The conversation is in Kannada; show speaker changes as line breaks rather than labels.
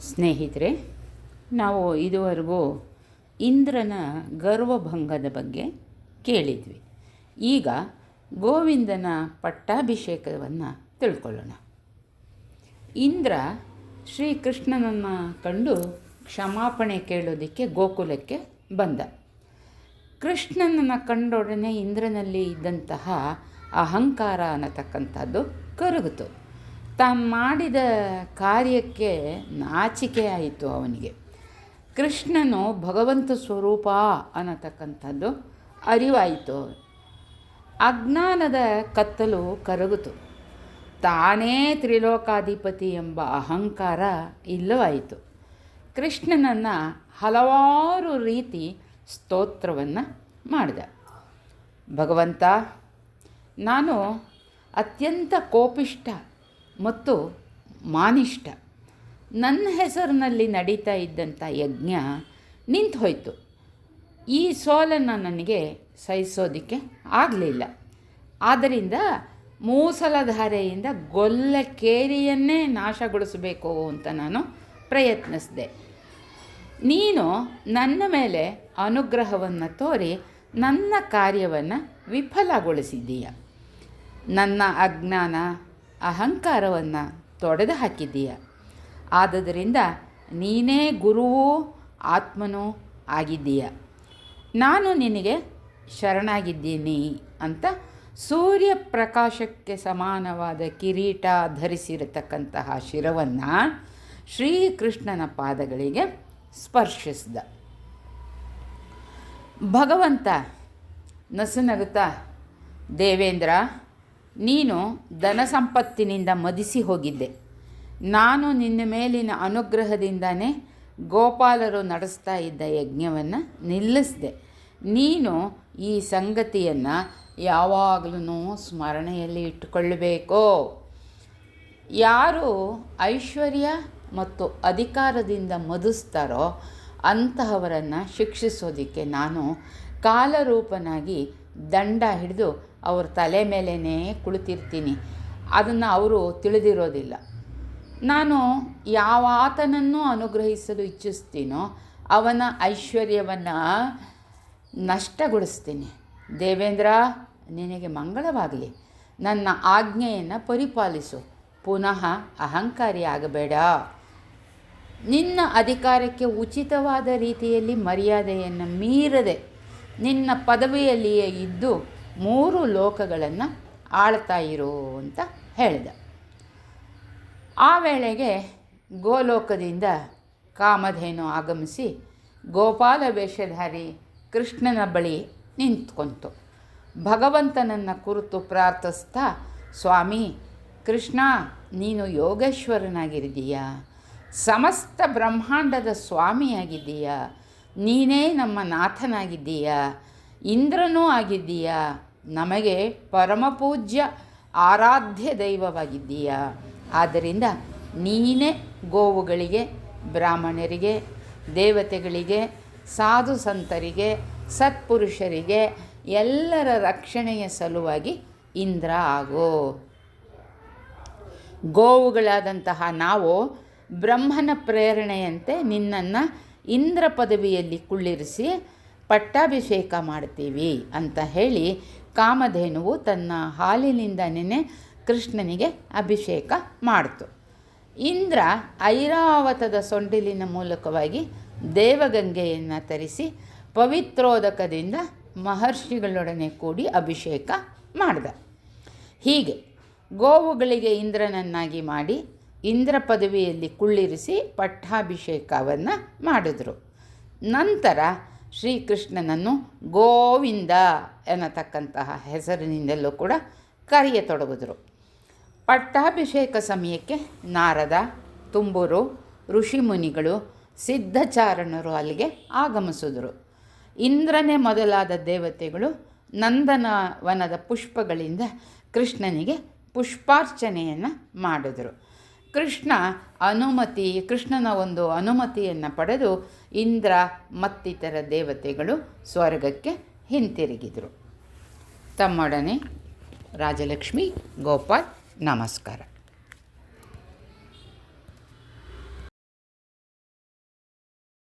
ಸ್ನೇಹಿತರೆ, ನಾವು ಇದುವರೆಗೂ ಇಂದ್ರನ ಗರ್ವಭಂಗದ ಬಗ್ಗೆ ಕೇಳಿದ್ವಿ. ಈಗ ಗೋವಿಂದನ ಪಟ್ಟಾಭಿಷೇಕವನ್ನು ತಿಳ್ಕೊಳ್ಳೋಣ. ಇಂದ್ರ ಶ್ರೀಕೃಷ್ಣನನ್ನು ಕಂಡು ಕ್ಷಮಾಪಣೆ ಕೇಳೋದಕ್ಕೆ ಗೋಕುಲಕ್ಕೆ ಬಂದ. ಕೃಷ್ಣನನ್ನು ಕಂಡೊಡನೆ ಇಂದ್ರನಲ್ಲಿ ಇದ್ದಂತಹ ಅಹಂಕಾರ ಅನ್ನತಕ್ಕಂಥದ್ದು ಕರಗಿತು. ತಾನು ಮಾಡಿದ ಕಾರ್ಯಕ್ಕೆ ನಾಚಿಕೆ ಆಯಿತು ಅವನಿಗೆ. ಕೃಷ್ಣನು ಭಗವಂತ ಸ್ವರೂಪ ಅನ್ನತಕ್ಕಂಥದ್ದು ಅರಿವಾಯಿತು ಅಜ್ಞಾನದ ಕತ್ತಲು ಕರಗಿತು. ತಾನೇ ತ್ರಿಲೋಕಾಧಿಪತಿ ಎಂಬ ಅಹಂಕಾರ ಇಲ್ಲವಾಯಿತು. ಕೃಷ್ಣನನ್ನು ಹಲವಾರು ರೀತಿ ಸ್ತೋತ್ರವನ್ನು ಮಾಡಿದ. ಭಗವಂತ, ನಾನು ಅತ್ಯಂತ ಕೋಪಿಷ್ಟ ಮತ್ತು ಮಾನಿಷ್ಠ. ನನ್ನ ಹೆಸರಿನಲ್ಲಿ ನಡೀತಾ ಇದ್ದಂಥ ಯಜ್ಞ ನಿಂತು ಹೋಯಿತು. ಈ ಸೋಲನ್ನು ನನಗೆ ಸಹಿಸೋದಕ್ಕೆ ಆಗಲಿಲ್ಲ. ಆದ್ದರಿಂದ ಮೂಸಲಧಾರೆಯಿಂದ ಗೊಲ್ಲ ಕೇರಿಯನ್ನೇ ನಾಶಗೊಳಿಸಬೇಕು ಅಂತ ನಾನು ಪ್ರಯತ್ನಿಸಿದೆ. ನೀನು ನನ್ನ ಮೇಲೆ ಅನುಗ್ರಹವನ್ನು ತೋರಿ ನನ್ನ ಕಾರ್ಯವನ್ನು ವಿಫಲಗೊಳಿಸಿದ್ದೀಯ. ನನ್ನ ಅಜ್ಞಾನ ಅಹಂಕಾರವನ್ನು ತೊಡೆದು ಹಾಕಿದ್ದೀಯ. ಆದ್ದರಿಂದ ನೀನೇ ಗುರುವೂ ಆತ್ಮನೂ ಆಗಿದ್ದೀಯ. ನಾನು ನಿನಗೆ ಶರಣಾಗಿದ್ದೀನಿ ಅಂತ ಸೂರ್ಯ ಪ್ರಕಾಶಕ್ಕೆ ಸಮಾನವಾದ ಕಿರೀಟ ಧರಿಸಿರತಕ್ಕಂತಹ ಶಿರವನ್ನು ಶ್ರೀಕೃಷ್ಣನ ಪಾದಗಳಿಗೆ ಸ್ಪರ್ಶಿಸಿದ. ಭಗವಂತ ನಸುನಗುತ್ತಾ ದೇವೇಂದ್ರ ನೀನು ಧನ ಸಂಪತ್ತಿನಿಂದ ಮದಿಸಿ ಹೋಗಿದ್ದೆ. ನಾನು ನಿನ್ನ ಮೇಲಿನ ಅನುಗ್ರಹದಿಂದನೇ ಗೋಪಾಲರು ನಡೆಸ್ತಾ ಇದ್ದ ಯಜ್ಞವನ್ನು ನಿಲ್ಲಿಸಿದೆ. ನೀನು ಈ ಸಂಗತಿಯನ್ನು ಯಾವಾಗಲೂ ಸ್ಮರಣೆಯಲ್ಲಿ ಇಟ್ಟುಕೊಳ್ಳಬೇಕು. ಯಾರು ಐಶ್ವರ್ಯ ಮತ್ತು ಅಧಿಕಾರದಿಂದ ಮದಿಸ್ತಾರೋ ಅಂತಹವರನ್ನು ಶಿಕ್ಷಿಸೋದಕ್ಕೆ ನಾನು ಕಾಲರೂಪನಾಗಿ ದಂಡ ಹಿಡಿದು ಅವ್ರ ತಲೆ ಮೇಲೇ ಕುಳಿತಿರ್ತೀನಿ. ಅದನ್ನು ಅವರು ತಿಳಿದಿರೋದಿಲ್ಲ. ನಾನು ಯಾವ ಆತನನ್ನು ಅನುಗ್ರಹಿಸಲು ಇಚ್ಛಿಸ್ತೀನೋ ಅವನ ಐಶ್ವರ್ಯವನ್ನು ನಷ್ಟಗೊಳಿಸ್ತೀನಿ. ದೇವೇಂದ್ರ, ನಿನಗೆ ಮಂಗಳವಾಗಲಿ. ನನ್ನ ಆಜ್ಞೆಯನ್ನು ಪರಿಪಾಲಿಸು. ಪುನಃ ಅಹಂಕಾರಿ ಆಗಬೇಡ. ನಿನ್ನ ಅಧಿಕಾರಕ್ಕೆ ಉಚಿತವಾದ ರೀತಿಯಲ್ಲಿ ಮರ್ಯಾದೆಯನ್ನು ಮೀರದೆ ನಿನ್ನ ಪದವಿಯಲ್ಲಿಯೇ ಇದ್ದು ಮೂರು ಲೋಕಗಳನ್ನು ಆಳ್ತಾ ಇರು ಅಂತ ಹೇಳಿದ. ಆ ವೇಳೆಗೆ ಗೋಲೋಕದಿಂದ ಕಾಮಧೇನು ಆಗಮಿಸಿ ಗೋಪಾಲ ವೇಷಧಾರಿ ಕೃಷ್ಣನ ಬಳಿ ನಿಂತ್ಕೊಂತು. ಭಗವಂತನನ್ನು ಕುರಿತು ಪ್ರಾರ್ಥಿಸ್ತಾ, ಸ್ವಾಮಿ, ಕೃಷ್ಣ, ನೀನು ಯೋಗೇಶ್ವರನಾಗಿರಿದೀಯಾ ಸಮಸ್ತ ಬ್ರಹ್ಮಾಂಡದ ಸ್ವಾಮಿಯಾಗಿದ್ದೀಯಾ? ನೀನೇ ನಮ್ಮ ನಾಥನಾಗಿದ್ದೀಯಾ? ಇಂದ್ರನೂ ಆಗಿದ್ದೀಯ? ನಮಗೆ ಪರಮಪೂಜ್ಯ ಆರಾಧ್ಯ ದೈವವಾಗಿದ್ದೀಯ? ಆದ್ದರಿಂದ ನೀನೇ ಗೋವುಗಳಿಗೆ, ಬ್ರಾಹ್ಮಣರಿಗೆ, ದೇವತೆಗಳಿಗೆ, ಸಾಧು ಸಂತರಿಗೆ, ಸತ್ಪುರುಷರಿಗೆ, ಎಲ್ಲರ ರಕ್ಷಣೆಯ ಸಲುವಾಗಿ ಇಂದ್ರ ಆಗೋ. ಗೋವುಗಳಾದಂತಹ ನಾವು ಬ್ರಹ್ಮನ ಪ್ರೇರಣೆಯಂತೆ ನಿನ್ನನ್ನು ಇಂದ್ರ ಪದವಿಯಲ್ಲಿ ಕುಳ್ಳಿರಿಸಿ ಪಟ್ಟಾಭಿಷೇಕ ಮಾಡ್ತೀವಿ ಅಂತ ಹೇಳಿ ಕಾಮಧೇನುವು ತನ್ನ ಹಾಲಿನಿಂದನೇ ಕೃಷ್ಣನಿಗೆ ಅಭಿಷೇಕ ಮಾಡಿತು. ಇಂದ್ರ ಐರಾವತದ ಸೊಂಡಿಲಿನ ಮೂಲಕವಾಗಿ ದೇವಗಂಗೆಯನ್ನು ತರಿಸಿ ಪವಿತ್ರೋದಕದಿಂದ ಮಹರ್ಷಿಗಳೊಡನೆ ಕೂಡಿ ಅಭಿಷೇಕ ಮಾಡಿದ. ಹೀಗೆ ಗೋವುಗಳಿಗೆ ಇಂದ್ರನನ್ನಾಗಿ ಮಾಡಿ ಇಂದ್ರ ಪದವಿಯಲ್ಲಿ ಕುಳ್ಳಿರಿಸಿ ಪಟ್ಟಾಭಿಷೇಕವನ್ನು ಮಾಡಿದರು. ನಂತರ ಶ್ರೀಕೃಷ್ಣನನ್ನು ಗೋವಿಂದ ಎನ್ನತಕ್ಕಂತಹ ಹೆಸರಿನಿಂದಲೂ ಕೂಡ ಕರೆಯತೊಡಗಿದ್ರು. ಪಟ್ಟಾಭಿಷೇಕ ಸಮಯಕ್ಕೆ ನಾರದ, ತುಂಬೂರು, ಋಷಿಮುನಿಗಳು, ಸಿದ್ಧಚಾರಣರು ಅಲ್ಲಿಗೆ ಆಗಮಿಸಿದರು. ಇಂದ್ರನೇ ಮೊದಲಾದ ದೇವತೆಗಳು ನಂದನವನದ ಪುಷ್ಪಗಳಿಂದ ಕೃಷ್ಣನಿಗೆ ಪುಷ್ಪಾರ್ಚನೆಯನ್ನು ಮಾಡಿದರು. ಕೃಷ್ಣ ಅನುಮತಿ, ಕೃಷ್ಣನ ಒಂದು ಅನುಮತಿಯನ್ನು ಪಡೆದು ಇಂದ್ರ ಮತ್ತಿತರ ದೇವತೆಗಳು ಸ್ವರ್ಗಕ್ಕೆ ಹಿಂತಿರುಗಿದರು. ತಮ್ಮೊಡನೆ ರಾಜಲಕ್ಷ್ಮಿ, ಗೋಪಾಲ್, ನಮಸ್ಕಾರ.